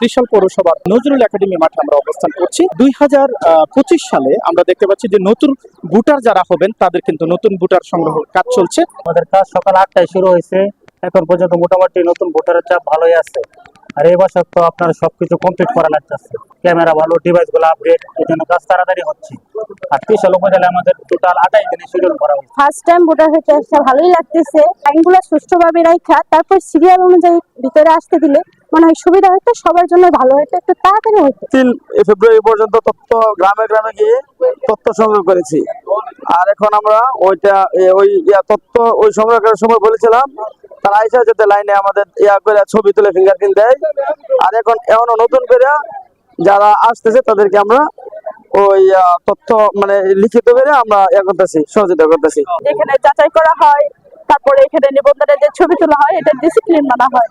ত্রিশাল পৌরসভার নজরুল একাডেমি মাঠে আমরা অবস্থান করছি। দুই হাজার পঁচিশ সালে আমরা দেখতে পাচ্ছি যে নতুন ভোটার যারা হবেন তাদের কিন্তু নতুন ভোটার সংগ্রহ কাজ চলছে। আমাদের কাজ সকাল আটটায় শুরু হয়েছে। এখন পর্যন্ত মোটামুটি নতুন ভোটারের চাপ ভালোই আছে। আর এই বছর তো আপনার সবকিছু কমপ্লিট করা লাগতেছে। ক্যামেরা ভালো ডিভাইসগুলো আপডেট এই জন্য কাজ তাড়াতাড়ি হচ্ছে। আর ত্রিশাল উপজেলায় আমাদের টোটাল আঠাইশ দিনে শিডিউল করা হয়েছে। ফার্স্ট টাইম ভোটার হতে একটা ভালোই লাগতেছে। লাইনগুলো সুষ্ঠুভাবে রাখা তারপর সিরিয়াল অনুযায়ী ভিতরে আসতে দিলে মনে হয় সুবিধা হতো সবার জন্য ভালো হতো একটু তাড়াতাড়ি হতো তিন ফেব্রুয়ারি পর্যন্ত তথ্য গ্রামে গ্রামে গিয়ে তথ্য সংগ্রহ করেছি। আর এখন আমরা ওইটা ওই তথ্য ওই সংগ্রহ করার সময় বলেছিলাম তারা আইসা যাতে লাইনে আমাদের ইয়া করে ছবি তুলে ফিঙ্গারপ্রিন্ট দেয়। আর এখন এখনও নতুন করে যারা আসতেছে তাদেরকে আমরা ওই তথ্য মানে লিখিত করে আমরা ইয়া করতেছি সহযোগিতা করতেছি। এখানে যাচাই করা হয় তারপরে এখানে নিবন্ধনের যে ছবি তোলা হয় এটা ডিসিপ্লিন মানা হয়।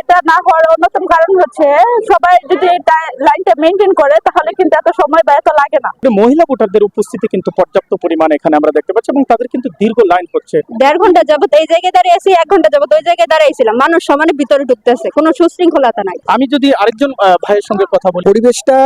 এটা না হওয়ার অন্যতম কারণ হচ্ছে সবাই যদি এটা লাইনটা মেনটেন করে তাহলে কিন্তু এত সময় বা এত লাগে না। মহিলা ভোটারদের উপস্থিতি কিন্তু পর্যাপ্ত পরিমাণে এখানে আমরা দেখতে পাচ্ছি এবং তাদের কিন্তু দীর্ঘ লাইন হচ্ছে। দেড় ঘণ্টা যাবত এই জায়গায় দাঁড়িয়ে আছি এক ঘণ্টা যাবত ওই জায়গায় দাঁড়াইছিলাম মানুষ সমানে ভিতরে ঢুকতেছে কোনো সুশৃঙ্খলতা নাই। আমি যদি আরেকজন আহ, ভাইয়ের সঙ্গে কথা বলি। পরিবেশটা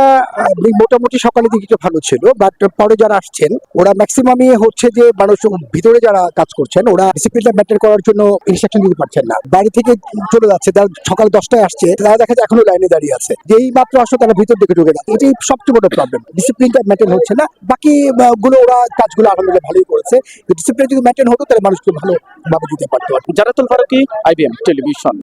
মোটামুটি সকালের দিকে একটু ভালো ছিল বাট পরে যারা আসছেন ওরা ম্যাক্সিমামই হচ্ছে যে মানুষ ভিতরে যারা কাজ করছেন ওরা ডিসিপ্লিনটা মেনটেন করার জন্য ইনস্ট্রাকশন দিতে পারছেন না। বাড়ি থেকে চলে যাচ্ছে যারা সকাল দশটায় আসছে, তারা দেখা যায় এখনও লাইনে দাঁড়িয়ে আছে। যেই মাত্র আসলো তারা ভিতর দিকে ঢুকে যাচ্ছে এটাই সবচেয়ে বড় প্রবলেম ডিসিপ্লিনটা মেনটেন হচ্ছে না। বাকি গুলো ওরা কাজগুলো আলহামদুলিল্লাহ ভালোই করেছে। ডিসিপ্লিন যদি মেনটেন হতো, তাহলে মানুষকে ভালোভাবে দিতে পারতো জারাতুল ফারুকি আইবিএম টেলিভিশন